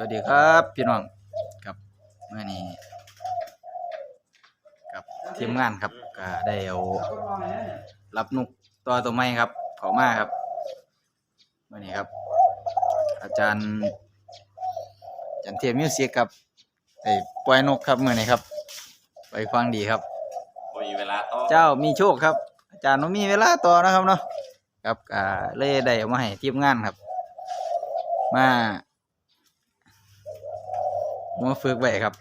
วัสดีครับพี่น้องครับเมื่อนี้กับทีมงานครับก็ได้เอารับนุกตัวตัวไม้ครับเขามาครับเมื่อนี้ครับ อาจารย์อาจารย์เทียมมิวสิกครับไอ้ปล่อยนกครับเมื่อนี้ครับ ไปฟังดีครับโอ้ยเวลาต่อเจ้ามีโชคครับ อาจารย์บ่มีเวลาต่อนะครับเนาะครับอ่าเลยได้เอามาให้ทีมงานครับ มา มาฝึกไว้ครับ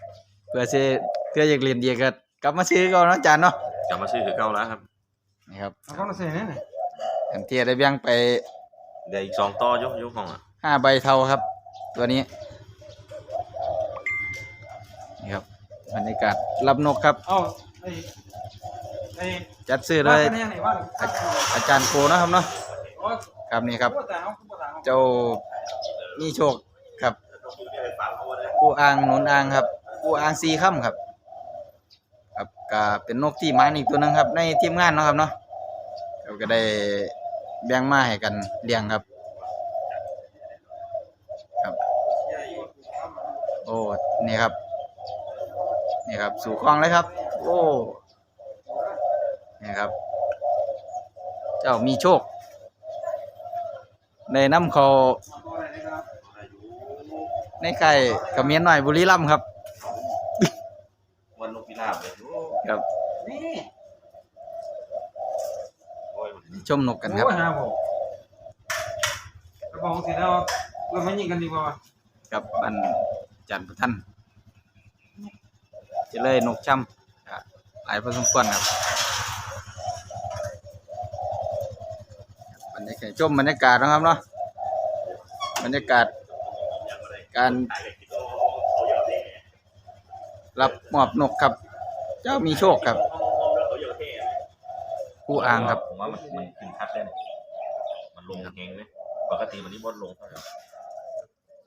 เพื่อสิเพื่ออยากเรียนดีก็กลับมาซื้อก่อนเนาะอาจารย์เนาะกลับมาซื้อคือเก่าแล้วครับนี่ครับเอาเข้ามาใส่เนี่ยอันเทียได้แบ่งไปเดี๋ยวอีกสองต่อยกยกห้องอะห้าใบเท่าครับ ตัวนี้นี่ครับบรรยากาศรับนกครับ เอาไอ้ไอ้จัดซื้อโดว่ายคะแนนไหนว่าอาจารย์โกนะครับเนาะโอ้ยครับนี่ครับผู้ต่างเอาผู้ต่างเอาเจ้ามีโชคครับ ผู้อ่างหนุนอ่างครับผู้อ่างซีค่ำครับครับก็เป็นนกที่มาอีกตัวนึงครับ ในทีมงานเนาะครับเนาะเราก็ได้แบ่งมาให้กันเลี้ยงครับ ครับ โอ้นี่ครับนี่ครับ สู่คลองเลยครับ โอ้นี่ครับ เจ้ามีโชคในน้ำเขา ตัวอะไรนะครับ ในไก่กระเมียนหน่อยบุรีรัมย์ครับ วันนกพิราบเลยโอ้ครับ นี่โอ้ยชมนกกันครับ โอ้ยหาผมกระบอกเสร็จแล้วเราไม่ยิงกันดีกว่ากับบันจันทร์พุท่านจะเลยนกช่ำก็หลายพอสมควรครับบรรยากาศชมบรรยากาศนะครับเนาะบรรยากาศ การรับมอบนกครับ เจ้ามีโชคครับ ผู้อ่างครับ ผมว่ามันมันขึ้นทัดได้นะมันลงเฮงเลยปกติมันนี่บดลงเท่าไหร่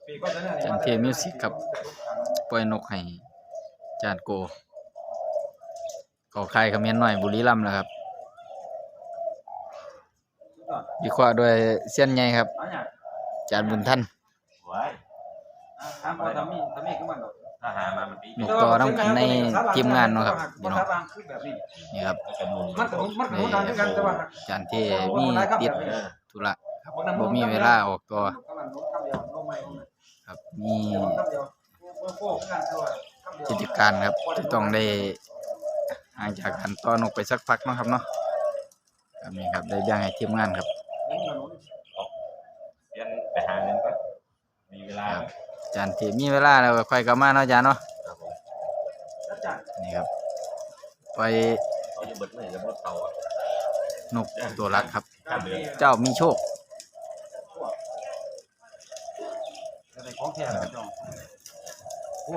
ปีก็จะเนี่ยจันเทมิวสิกครับ ปล่อยนกให้จานโกขอใครคอมเมนต์หน่อยบุรีรัมย์นะครับวิเคราะห์ด้วยเส้นใหญ่ครับเอาเนี่ยจานบุญท่านว้ายอะ ถามพอทำมีทำมีขึ้นมาหน่อยถ้าหามามันปีนกต่อน้ำกันในทีมงานเนาะครับพี่น้องภาษาบางคือแบบนี้นี่ครับมันกับมันกับมันดังด้วยกันแต่ว่าจานที่มีติดธุระบ่มีเวลาออกตัวครับมีกิจการครับที่ต้องได้ห่างจากกันต่อนกไปสักพักเนาะครับเนาะครับนี่ครับได้แบ่งให้ทีมงานครับเรียนไปหาเงินก็มีเวลา ครับจานที่มีเวลาแล้วก็ค่อยกลับมาเนาะจานเนาะครับผมแล้วจัดนี่ครับปล่อยเขาจะเบิดเมื่อไหร่จะบดเตาอะนกตัวรักครับข้ามเดือนเจ้ามีโชคอะไรของแท้แล้วจ้องโอ้